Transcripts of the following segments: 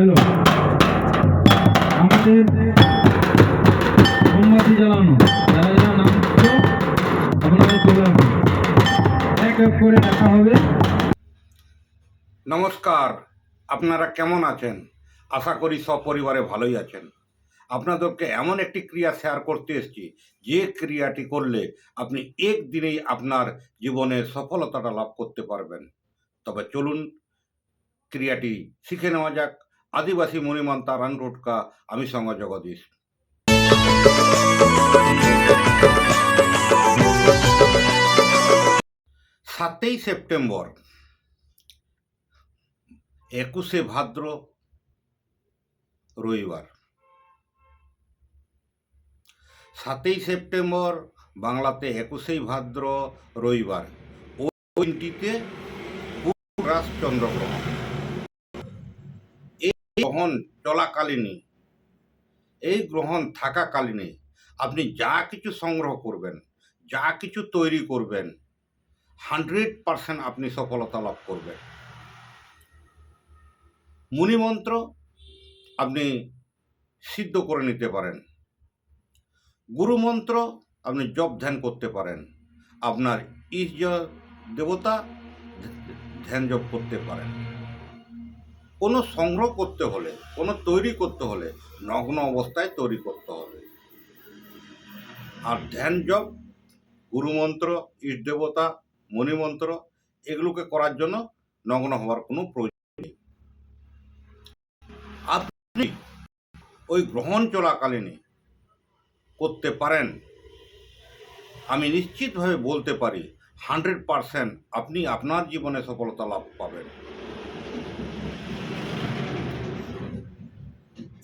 Hello. আমাদের মোমবাতি জ্বালানো, যারা যারা নাম আপনারা চলে এক এক করে দেখা হবে। নমস্কার, আপনারা কেমন আছেন? আশা করি সপরিবারে ভালোই আছেন। আপনাদেরকে এমন একটি ক্রিয়া শেয়ার করতে এসেছি, যে ক্রিয়াটি করলে আপনি একদিনেই আপনার জীবনে সফলতাটা লাভ করতে পারবেন। তবে চলুন, ক্রিয়াটি শিখে নেওয়া যাক। আদিবাসী মণিমান্তা রান রোটকা, আমি সঙ্গ জগদীশ। সাতই সেপ্টেম্বর, একুশে ভাদ্র, রবিবার। সাতই সেপ্টেম্বর, বাংলাতে একুশেই ভাদ্র, রবিবার। ওই দিনটিতে এই গ্রহণ চলাকালীনই, এই গ্রহণ থাকাকালীনই আপনি যা কিছু সংগ্রহ করবেন, যা কিছু তৈরি করবেন হান্ড্রেড পারসেন্ট আপনি সফলতা লাভ করবেন। মুনিমন্ত্র আপনি সিদ্ধ করে নিতে পারেন। গুরুমন্ত্র আপনি জপ ধ্যান করতে পারেন। আপনার ইষ্ট দেবতা ধ্যান জপ করতে পারেন। কোনো সংগ্রহ করতে হলে, কোনো তৈরি করতে হলে, নগ্ন অবস্থায় তৈরি করতে হবে। আর ধ্যান জপ, গুরুমন্ত্র ইষ্ট দেবতা মণিমন্ত্র, এগুলোকে করার জন্য নগ্ন হওয়ার কোনো প্রয়োজন নেই। আপনি ওই গ্রহণ চলাকালীনে করতে পারেন। আমি নিশ্চিতভাবে বলতে পারি, হান্ড্রেড পারসেন্ট আপনি আপনার জীবনে সফলতা লাভ পাবেন।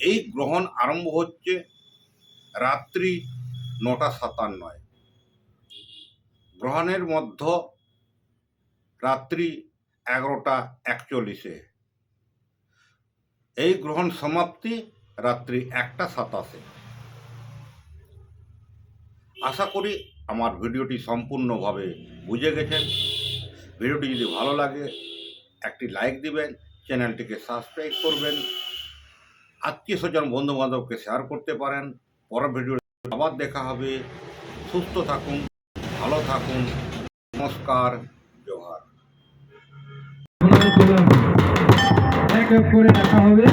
এই গ্রহণ আরম্ভ হচ্ছে রাত্রি নটা সাতান্নয়। গ্রহণের মধ্য রাত্রি এগারোটা একচল্লিশে। এই গ্রহণ সমাপ্তি রাত্রি একটা সাতাশে। আশা করি আমার ভিডিওটি সম্পূর্ণভাবে বুঝে গেছেন। ভিডিওটি যদি ভালো লাগে, একটি লাইক দিবেন, চ্যানেলটিকে সাবস্ক্রাইব করবেন। আত্মীয় স্বজন বন্ধু বান্ধবকে শেয়ার করতে পারেন। পরের ভিডিও আবার দেখা হবে। সুস্থ থাকুন, ভালো থাকুন। নমস্কার, জোহার। এক করে হবে।